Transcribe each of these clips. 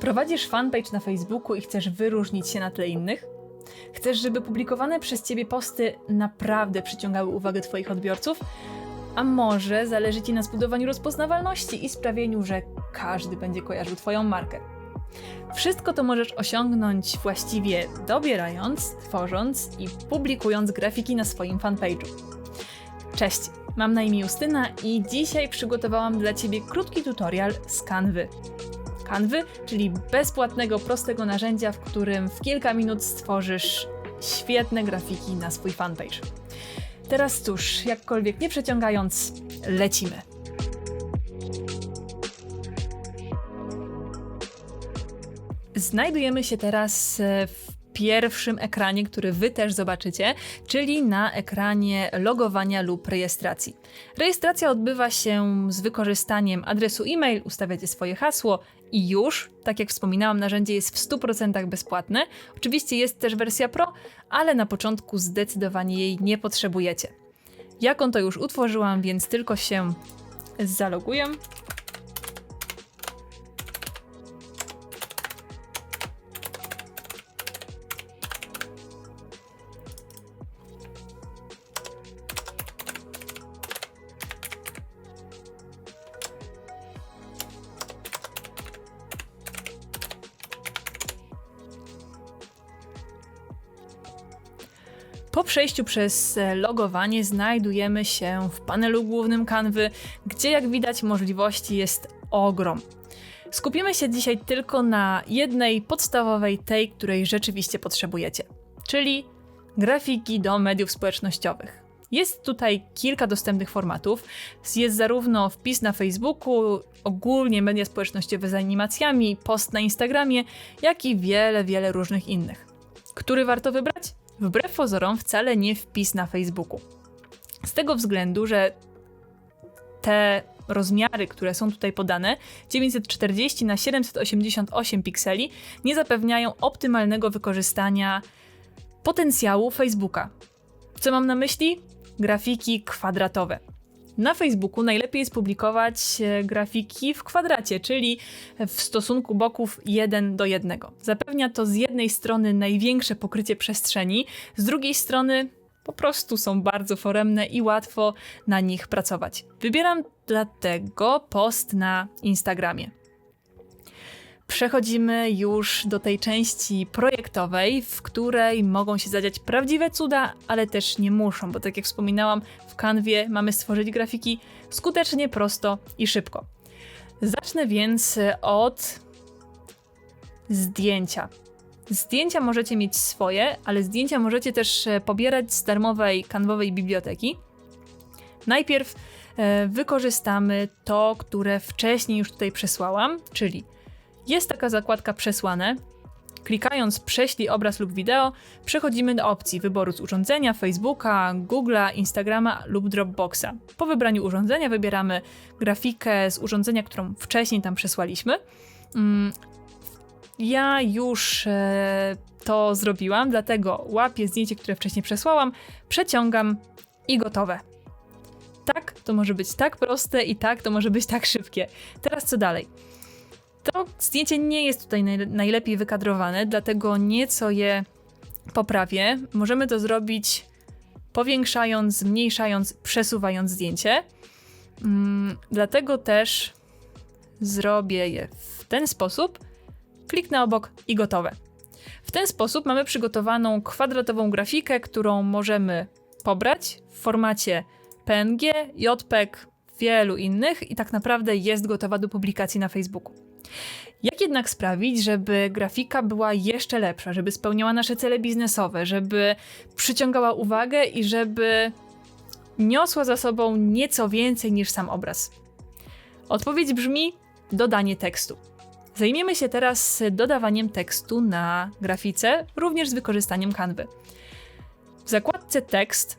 Prowadzisz fanpage na Facebooku i chcesz wyróżnić się na tle innych? Chcesz, żeby publikowane przez ciebie posty naprawdę przyciągały uwagę Twoich odbiorców? A może zależy Ci na zbudowaniu rozpoznawalności i sprawieniu, że każdy będzie kojarzył Twoją markę? Wszystko to możesz osiągnąć właściwie dobierając, tworząc i publikując grafiki na swoim fanpage'u. Cześć, mam na imię Justyna i dzisiaj przygotowałam dla Ciebie krótki tutorial z Canvy. Czyli bezpłatnego, prostego narzędzia, w którym w kilka minut stworzysz świetne grafiki na swój fanpage. Teraz cóż, jakkolwiek nie przeciągając, lecimy. Znajdujemy się teraz e, w pierwszym ekranie, który Wy też zobaczycie, czyli na ekranie logowania lub rejestracji. Rejestracja odbywa się z wykorzystaniem adresu e-mail, ustawiacie swoje hasło i już, tak jak wspominałam, narzędzie jest w 100% bezpłatne. Oczywiście jest też wersja Pro, ale na początku zdecydowanie jej nie potrzebujecie. Jaką to już utworzyłam, więc tylko się zaloguję. Przejściu przez logowanie znajdujemy się w panelu głównym Canvy, gdzie jak widać możliwości jest ogrom. Skupimy się dzisiaj tylko na jednej podstawowej, tej, której rzeczywiście potrzebujecie, czyli grafiki do mediów społecznościowych. Jest tutaj kilka dostępnych formatów. Jest zarówno wpis na Facebooku, ogólnie media społecznościowe z animacjami, post na Instagramie, jak i wiele, wiele różnych innych. Który warto wybrać? Wbrew pozorom wcale nie wpis na Facebooku. Z tego względu, że te rozmiary, które są tutaj podane, 940 na 788 pikseli, nie zapewniają optymalnego wykorzystania potencjału Facebooka. Co mam na myśli? Grafiki kwadratowe. Na Facebooku najlepiej jest publikować e, grafiki w kwadracie, czyli w stosunku boków 1 do 1. Zapewnia to z jednej strony największe pokrycie przestrzeni, z drugiej strony po prostu są bardzo foremne i łatwo na nich pracować. Wybieram dlatego post na Instagramie. Przechodzimy już do tej części projektowej, w której mogą się zadziać prawdziwe cuda, ale też nie muszą, bo tak jak wspominałam, w kanwie mamy stworzyć grafiki skutecznie, prosto i szybko. Zacznę więc od zdjęcia. Zdjęcia możecie mieć swoje, ale zdjęcia możecie też pobierać z darmowej kanwowej biblioteki. Najpierw e, wykorzystamy to, które wcześniej już tutaj przesłałam, czyli jest taka zakładka Przesłane. Klikając Prześlij obraz lub wideo, przechodzimy do opcji wyboru z urządzenia Facebooka, Google'a, Instagrama lub Dropboxa. Po wybraniu urządzenia wybieramy grafikę z urządzenia, którą wcześniej tam przesłaliśmy. Mm, ja już e, to zrobiłam, dlatego łapię zdjęcie, które wcześniej przesłałam, przeciągam i gotowe. Tak, to może być tak proste i tak, to może być tak szybkie. Teraz co dalej? To zdjęcie nie jest tutaj najlepiej wykadrowane, dlatego nieco je poprawię. Możemy to zrobić powiększając, zmniejszając, przesuwając zdjęcie. Mm, dlatego też zrobię je w ten sposób. Kliknę obok i gotowe. W ten sposób mamy przygotowaną kwadratową grafikę, którą możemy pobrać w formacie PNG, JPEG, wielu innych i tak naprawdę jest gotowa do publikacji na Facebooku. Jak jednak sprawić, żeby grafika była jeszcze lepsza, żeby spełniała nasze cele biznesowe, żeby przyciągała uwagę i żeby niosła za sobą nieco więcej niż sam obraz? Odpowiedź brzmi dodanie tekstu. Zajmiemy się teraz dodawaniem tekstu na grafice, również z wykorzystaniem kanwy. W zakładce tekst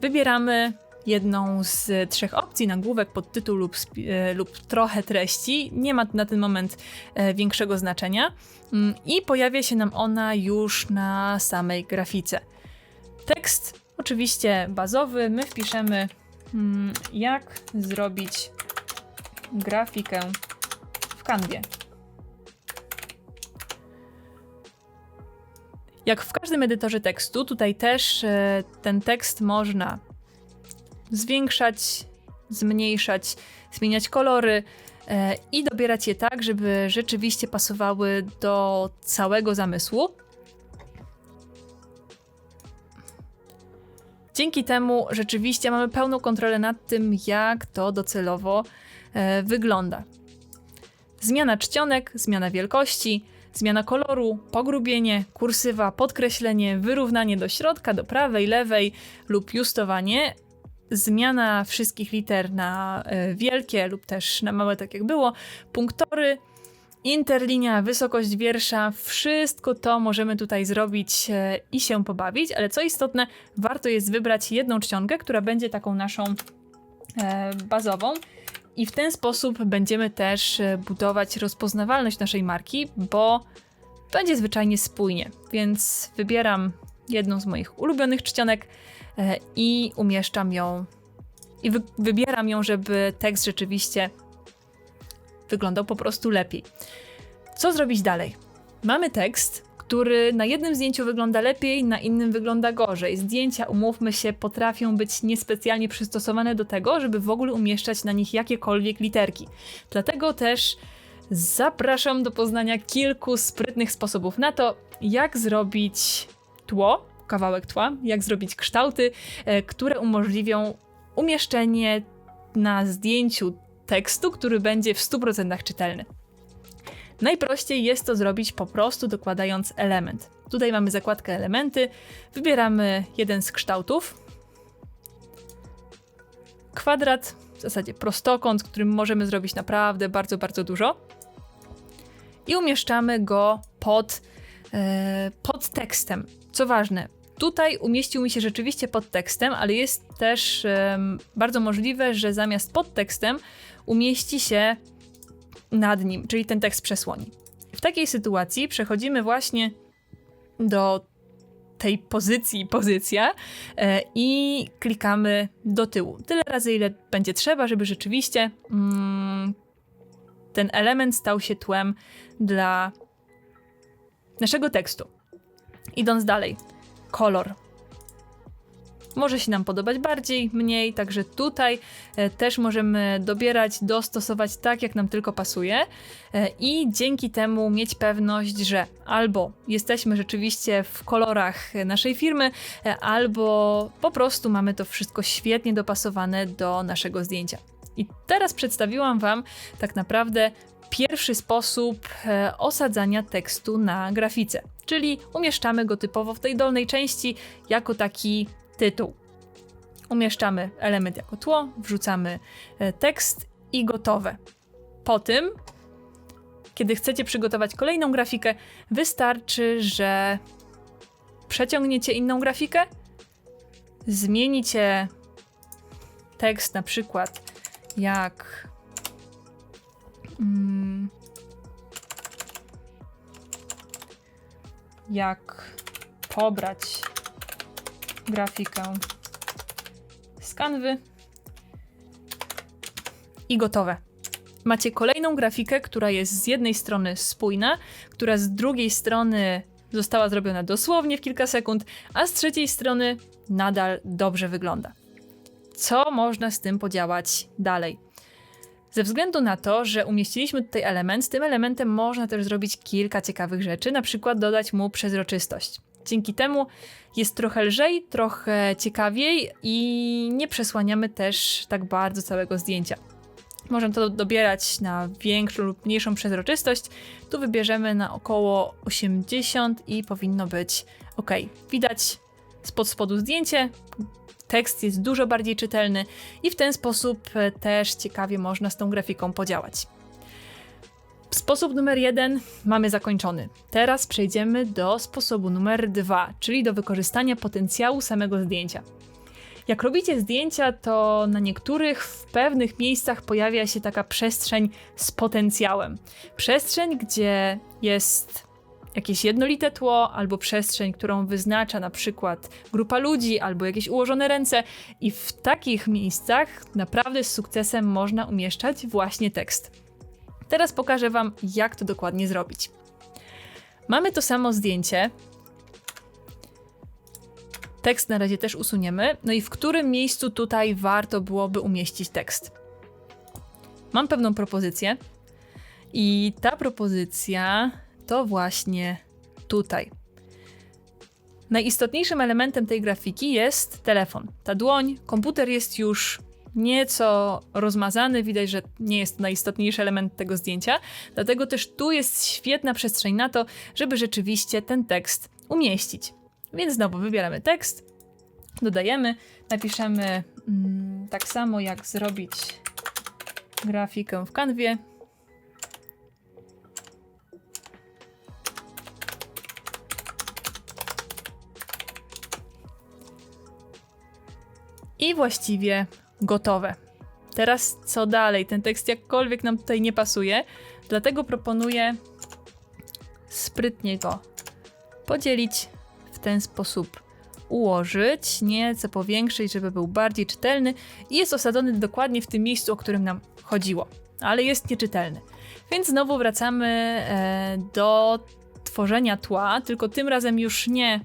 wybieramy jedną z e, trzech opcji, nagłówek, podtytuł lub, e, lub trochę treści. Nie ma na ten moment e, większego znaczenia mm, i pojawia się nam ona już na samej grafice. Tekst oczywiście bazowy, my wpiszemy mm, jak zrobić grafikę w kanwie. Jak w każdym edytorze tekstu, tutaj też ten tekst można zwiększać, zmniejszać, zmieniać kolory e, i dobierać je tak, żeby rzeczywiście pasowały do całego zamysłu. Dzięki temu rzeczywiście mamy pełną kontrolę nad tym, jak to docelowo e, wygląda. Zmiana czcionek, zmiana wielkości, zmiana koloru, pogrubienie, kursywa, podkreślenie, wyrównanie do środka, do prawej, lewej lub justowanie, zmiana wszystkich liter na e, wielkie lub też na małe, tak jak było, punktory, interlinia, wysokość wiersza, wszystko to możemy tutaj zrobić e, i się pobawić, ale co istotne, warto jest wybrać jedną czcionkę, która będzie taką naszą e, bazową. I w ten sposób będziemy też budować rozpoznawalność naszej marki, bo będzie zwyczajnie spójnie. Więc wybieram jedną z moich ulubionych czcionek i umieszczam ją i wy wybieram ją, żeby tekst rzeczywiście wyglądał po prostu lepiej. Co zrobić dalej? Mamy tekst, który na jednym zdjęciu wygląda lepiej, na innym wygląda gorzej. Zdjęcia, umówmy się, potrafią być niespecjalnie przystosowane do tego, żeby w ogóle umieszczać na nich jakiekolwiek literki. Dlatego też zapraszam do poznania kilku sprytnych sposobów na to, jak zrobić tło, kawałek tła, jak zrobić kształty, e, które umożliwią umieszczenie na zdjęciu tekstu, który będzie w 100% czytelny. Najprościej jest to zrobić po prostu dokładając element. Tutaj mamy zakładkę elementy, wybieramy jeden z kształtów, kwadrat, w zasadzie prostokąt, którym możemy zrobić naprawdę bardzo, bardzo dużo i umieszczamy go pod, e, pod tekstem. Co ważne, Tutaj umieścił mi się rzeczywiście pod tekstem, ale jest też um, bardzo możliwe, że zamiast pod tekstem umieści się nad nim, czyli ten tekst przesłoni. W takiej sytuacji przechodzimy właśnie do tej pozycji pozycja e, i klikamy do tyłu. Tyle razy, ile będzie trzeba, żeby rzeczywiście mm, ten element stał się tłem dla naszego tekstu. Idąc dalej, kolor. Może się nam podobać bardziej, mniej, także tutaj e, też możemy dobierać, dostosować tak, jak nam tylko pasuje e, i dzięki temu mieć pewność, że albo jesteśmy rzeczywiście w kolorach naszej firmy, e, albo po prostu mamy to wszystko świetnie dopasowane do naszego zdjęcia. I teraz przedstawiłam Wam tak naprawdę pierwszy sposób osadzania tekstu na grafice czyli umieszczamy go typowo w tej dolnej części jako taki tytuł. Umieszczamy element jako tło, wrzucamy e, tekst i gotowe. Po tym, kiedy chcecie przygotować kolejną grafikę, wystarczy, że przeciągniecie inną grafikę, zmienicie tekst na przykład jak. Mm, jak pobrać grafikę z kanwy i gotowe. Macie kolejną grafikę, która jest z jednej strony spójna, która z drugiej strony została zrobiona dosłownie w kilka sekund, a z trzeciej strony nadal dobrze wygląda. Co można z tym podziałać dalej? Ze względu na to, że umieściliśmy tutaj element, z tym elementem można też zrobić kilka ciekawych rzeczy, na przykład dodać mu przezroczystość. Dzięki temu jest trochę lżej, trochę ciekawiej i nie przesłaniamy też tak bardzo całego zdjęcia. Możemy to dobierać na większą lub mniejszą przezroczystość. Tu wybierzemy na około 80 i powinno być ok. Widać spod spodu zdjęcie, tekst jest dużo bardziej czytelny i w ten sposób e, też ciekawie można z tą grafiką podziałać. Sposób numer jeden mamy zakończony. Teraz przejdziemy do sposobu numer dwa, czyli do wykorzystania potencjału samego zdjęcia. Jak robicie zdjęcia, to na niektórych w pewnych miejscach pojawia się taka przestrzeń z potencjałem. Przestrzeń, gdzie jest jakieś jednolite tło, albo przestrzeń, którą wyznacza na przykład grupa ludzi, albo jakieś ułożone ręce, i w takich miejscach naprawdę z sukcesem można umieszczać właśnie tekst. Teraz pokażę Wam, jak to dokładnie zrobić. Mamy to samo zdjęcie, Tekst na razie też usuniemy. No i w którym miejscu tutaj warto byłoby umieścić tekst? Mam pewną propozycję. I ta propozycja to właśnie tutaj. Najistotniejszym elementem tej grafiki jest telefon. Ta dłoń, komputer jest już nieco rozmazany, widać, że nie jest to najistotniejszy element tego zdjęcia, dlatego też tu jest świetna przestrzeń na to, żeby rzeczywiście ten tekst umieścić. Więc znowu wybieramy tekst, dodajemy, napiszemy mm, tak samo jak zrobić grafikę w kanwie. I właściwie gotowe. Teraz co dalej? Ten tekst jakkolwiek nam tutaj nie pasuje, dlatego proponuję sprytnie go podzielić w ten sposób ułożyć, nieco powiększyć, żeby był bardziej czytelny i jest osadzony dokładnie w tym miejscu, o którym nam chodziło, ale jest nieczytelny. Więc znowu wracamy e, do tworzenia tła, tylko tym razem już nie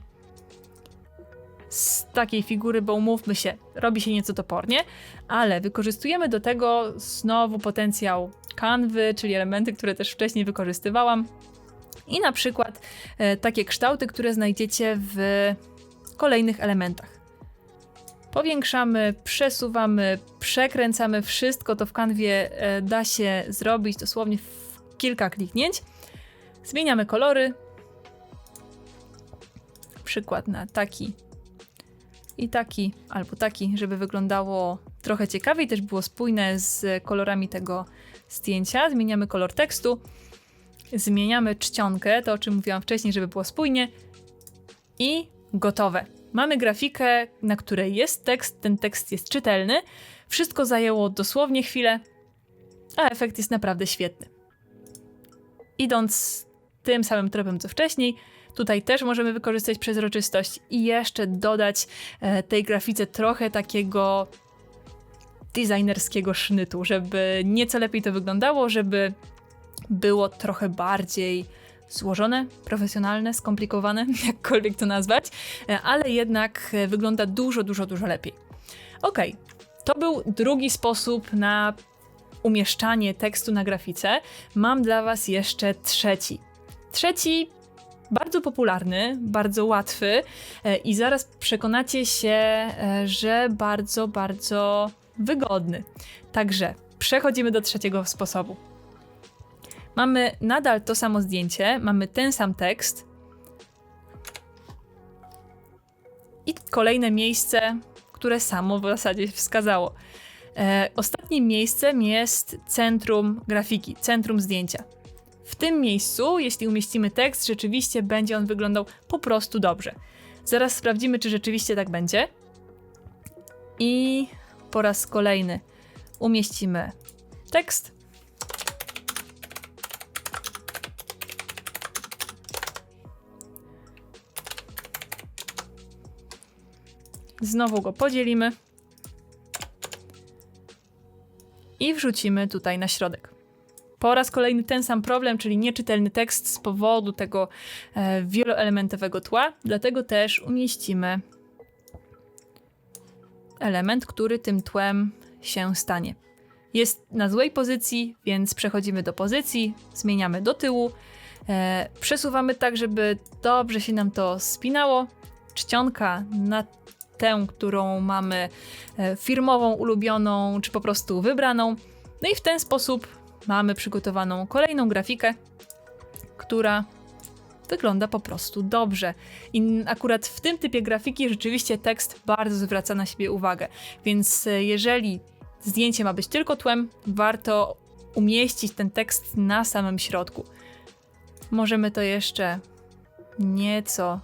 z takiej figury, bo umówmy się, robi się nieco topornie, ale wykorzystujemy do tego znowu potencjał kanwy, czyli elementy, które też wcześniej wykorzystywałam. I na przykład e, takie kształty, które znajdziecie w kolejnych elementach. Powiększamy, przesuwamy, przekręcamy wszystko, to w kanwie e, da się zrobić dosłownie w kilka kliknięć. Zmieniamy kolory. Przykład na taki i taki, albo taki, żeby wyglądało trochę ciekawiej, też było spójne z kolorami tego zdjęcia. Zmieniamy kolor tekstu, zmieniamy czcionkę, to o czym mówiłam wcześniej, żeby było spójnie i gotowe. Mamy grafikę, na której jest tekst, ten tekst jest czytelny. Wszystko zajęło dosłownie chwilę, a efekt jest naprawdę świetny. Idąc tym samym tropem co wcześniej, Tutaj też możemy wykorzystać przezroczystość i jeszcze dodać e, tej grafice trochę takiego designerskiego sznytu, żeby nieco lepiej to wyglądało, żeby było trochę bardziej złożone, profesjonalne, skomplikowane, jakkolwiek to nazwać, e, ale jednak e, wygląda dużo, dużo, dużo lepiej. Ok, to był drugi sposób na umieszczanie tekstu na grafice. Mam dla Was jeszcze trzeci. Trzeci bardzo popularny, bardzo łatwy e, i zaraz przekonacie się, e, że bardzo, bardzo wygodny. Także przechodzimy do trzeciego sposobu. Mamy nadal to samo zdjęcie, mamy ten sam tekst i kolejne miejsce, które samo w zasadzie wskazało. E, ostatnim miejscem jest centrum grafiki, centrum zdjęcia. W tym miejscu, jeśli umieścimy tekst, rzeczywiście będzie on wyglądał po prostu dobrze. Zaraz sprawdzimy, czy rzeczywiście tak będzie. I po raz kolejny umieścimy tekst. Znowu go podzielimy i wrzucimy tutaj na środek. Po raz kolejny ten sam problem, czyli nieczytelny tekst z powodu tego e, wieloelementowego tła, dlatego też umieścimy element, który tym tłem się stanie. Jest na złej pozycji, więc przechodzimy do pozycji, zmieniamy do tyłu, e, przesuwamy tak, żeby dobrze się nam to spinało. Czcionka na tę, którą mamy e, firmową, ulubioną, czy po prostu wybraną. No i w ten sposób mamy przygotowaną kolejną grafikę, która wygląda po prostu dobrze. I akurat w tym typie grafiki rzeczywiście tekst bardzo zwraca na siebie uwagę. Więc e, jeżeli zdjęcie ma być tylko tłem, warto umieścić ten tekst na samym środku. Możemy to jeszcze nieco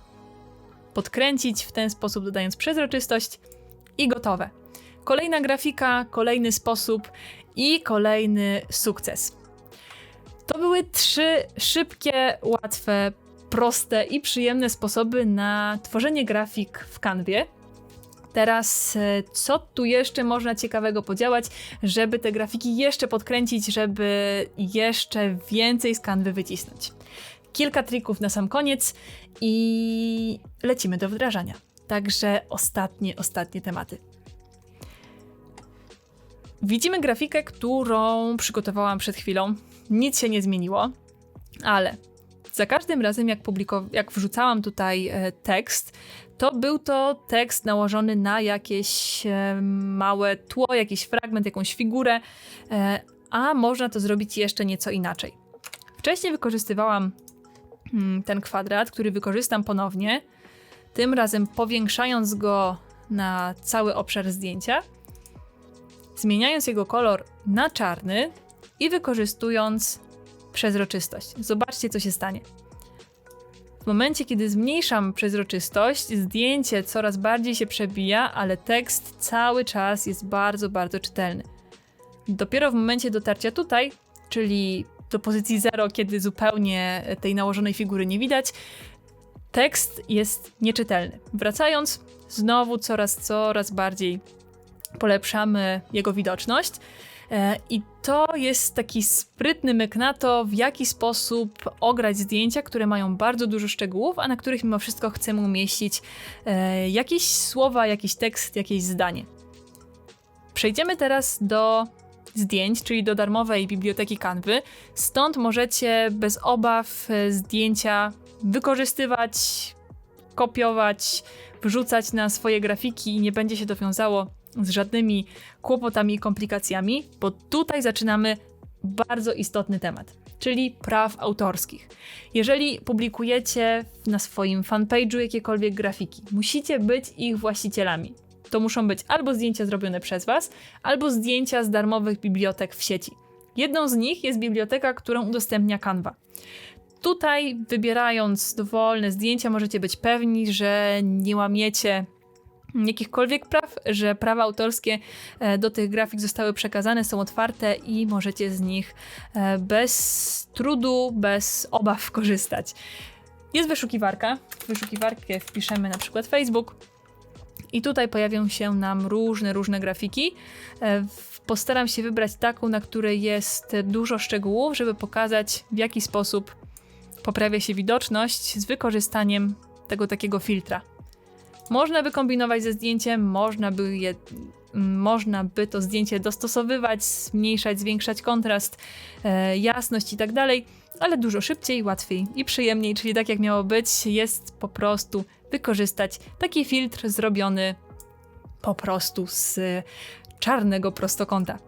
podkręcić w ten sposób, dodając przezroczystość i gotowe. Kolejna grafika, kolejny sposób i kolejny sukces. To były trzy szybkie, łatwe, proste i przyjemne sposoby na tworzenie grafik w kanwie. Teraz, e, co tu jeszcze można ciekawego podziałać, żeby te grafiki jeszcze podkręcić, żeby jeszcze więcej z kanwy wycisnąć? Kilka trików na sam koniec i lecimy do wdrażania. Także ostatnie, ostatnie tematy. Widzimy grafikę, którą przygotowałam przed chwilą. Nic się nie zmieniło, ale za każdym razem, jak, jak wrzucałam tutaj e, tekst, to był to tekst nałożony na jakieś e, małe tło, jakiś fragment, jakąś figurę, e, a można to zrobić jeszcze nieco inaczej. Wcześniej wykorzystywałam mm, ten kwadrat, który wykorzystam ponownie, tym razem powiększając go na cały obszar zdjęcia, zmieniając jego kolor na czarny i wykorzystując przezroczystość. Zobaczcie, co się stanie. W momencie, kiedy zmniejszam przezroczystość, zdjęcie coraz bardziej się przebija, ale tekst cały czas jest bardzo, bardzo czytelny. Dopiero w momencie dotarcia tutaj, czyli do pozycji 0, kiedy zupełnie tej nałożonej figury nie widać, tekst jest nieczytelny. Wracając, znowu coraz, coraz bardziej polepszamy jego widoczność. E, I to jest taki sprytny myk na to, w jaki sposób ograć zdjęcia, które mają bardzo dużo szczegółów, a na których mimo wszystko chcemy umieścić e, jakieś słowa, jakiś tekst, jakieś zdanie. Przejdziemy teraz do zdjęć, czyli do darmowej biblioteki Canvy. Stąd możecie bez obaw e, zdjęcia wykorzystywać, kopiować, wrzucać na swoje grafiki i nie będzie się to wiązało z żadnymi kłopotami i komplikacjami, bo tutaj zaczynamy bardzo istotny temat, czyli praw autorskich. Jeżeli publikujecie na swoim fanpage'u jakiekolwiek grafiki, musicie być ich właścicielami. To muszą być albo zdjęcia zrobione przez Was, albo zdjęcia z darmowych bibliotek w sieci. Jedną z nich jest biblioteka, którą udostępnia Canva. Tutaj, wybierając dowolne zdjęcia, możecie być pewni, że nie łamiecie jakichkolwiek praw, że prawa autorskie e, do tych grafik zostały przekazane, są otwarte i możecie z nich e, bez trudu, bez obaw korzystać. Jest wyszukiwarka. W wyszukiwarkę wpiszemy na przykład Facebook. I tutaj pojawią się nam różne, różne grafiki. E, postaram się wybrać taką, na której jest dużo szczegółów, żeby pokazać w jaki sposób poprawia się widoczność z wykorzystaniem tego takiego filtra. Można by kombinować ze zdjęciem, można by je można by to zdjęcie dostosowywać, zmniejszać, zwiększać kontrast, e, jasność i tak dalej, ale dużo szybciej, łatwiej i przyjemniej, czyli tak jak miało być, jest po prostu wykorzystać taki filtr zrobiony po prostu z czarnego prostokąta.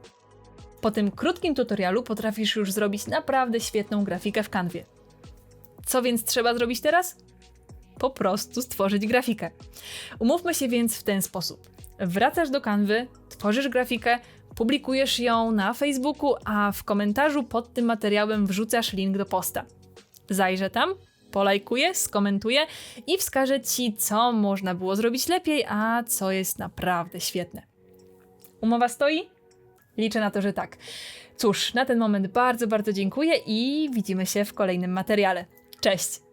Po tym krótkim tutorialu potrafisz już zrobić naprawdę świetną grafikę w kanwie. Co więc trzeba zrobić teraz? Po prostu stworzyć grafikę. Umówmy się więc w ten sposób. Wracasz do kanwy, tworzysz grafikę, publikujesz ją na Facebooku, a w komentarzu pod tym materiałem wrzucasz link do posta. Zajrzę tam, polajkuję, skomentuję i wskażę Ci, co można było zrobić lepiej, a co jest naprawdę świetne. Umowa stoi? Liczę na to, że tak. Cóż, na ten moment bardzo, bardzo dziękuję i widzimy się w kolejnym materiale. Cześć!